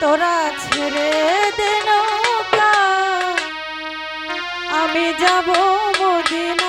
তোরা ছেড়ে দেন আমি যাব মদিনা